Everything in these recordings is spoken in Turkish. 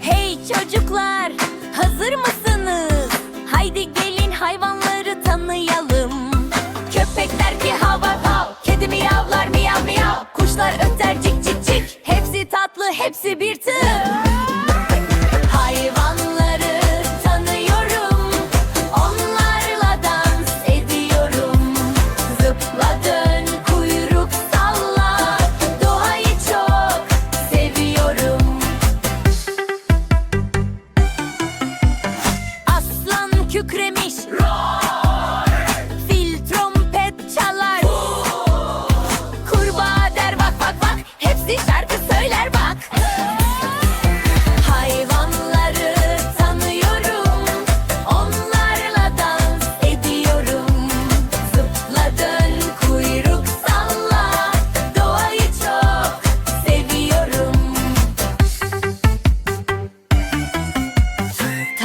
Hey çocuklar, hazır mısınız? Haydi gelin hayvanları tanıyalım. Köpekler ki hava hav, kedi miyavlar miyav miyav, kuşlar öter cik cik cik. Hepsi tatlı, hepsi bir tür.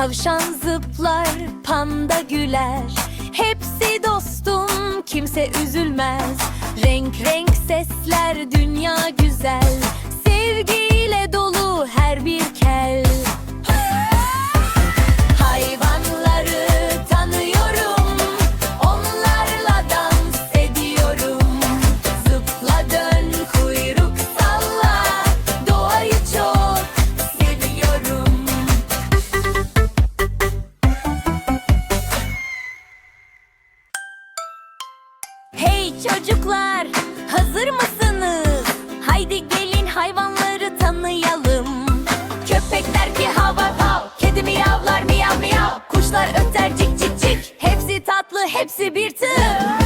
Tavşan zıplar, panda güler. Hepsi dostum, kimse üzülmez. Renk renk sesler, dünya güzel. Sevgiyle dolu her bir hav hav hav Kedi miyavlar miyav miyav. Kuşlar öter cik cik cik. Hepsi tatlı hepsi bir tür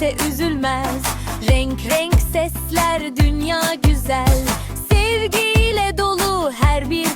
kimse üzülmez. Renk renk sesler dünya güzel. Sevgiyle dolu her bir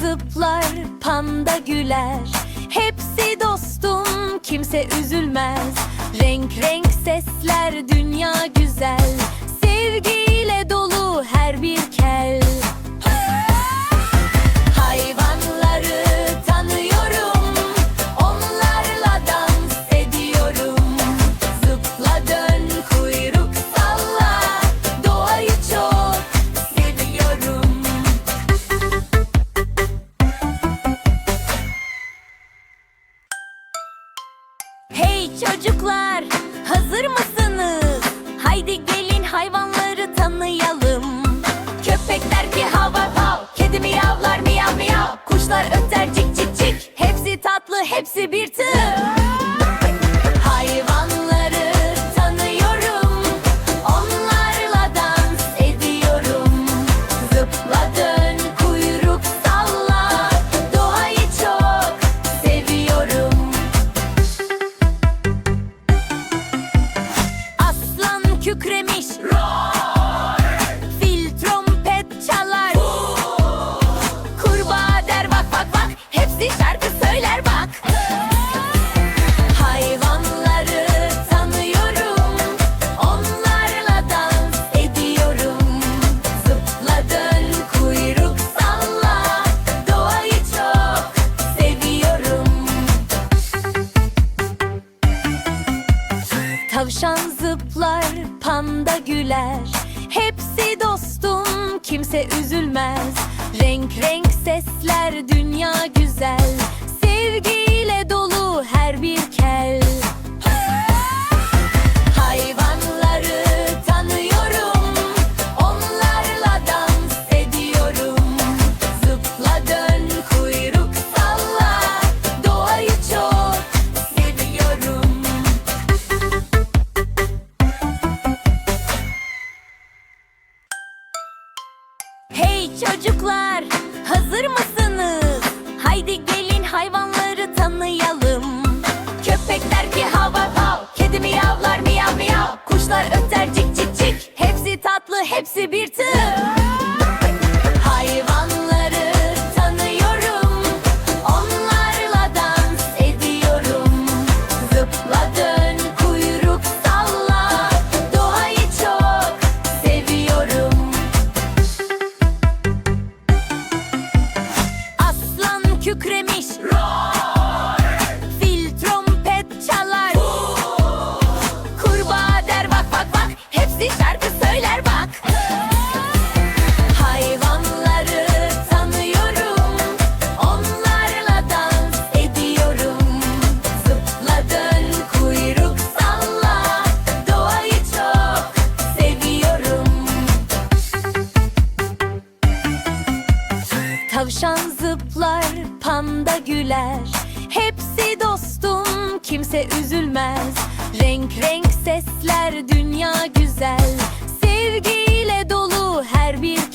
zıplar, panda güler. Hepsi dostum, kimse üzülmez. Renk renk sesler, dünya güzel. Sevgiyle dolu her bir kel. çocuklar hazır mısınız? Haydi gelin hayvanları tanıyalım Köpekler ki hav hav hav Kedi miyavlar miyav miyav Kuşlar öter cik cik panda güler. Hepsi dostum kimse üzülmez. Renk renk sesler dünya güzel. bir tür kimse üzülmez. Renk renk sesler dünya güzel. Sevgiyle dolu her bir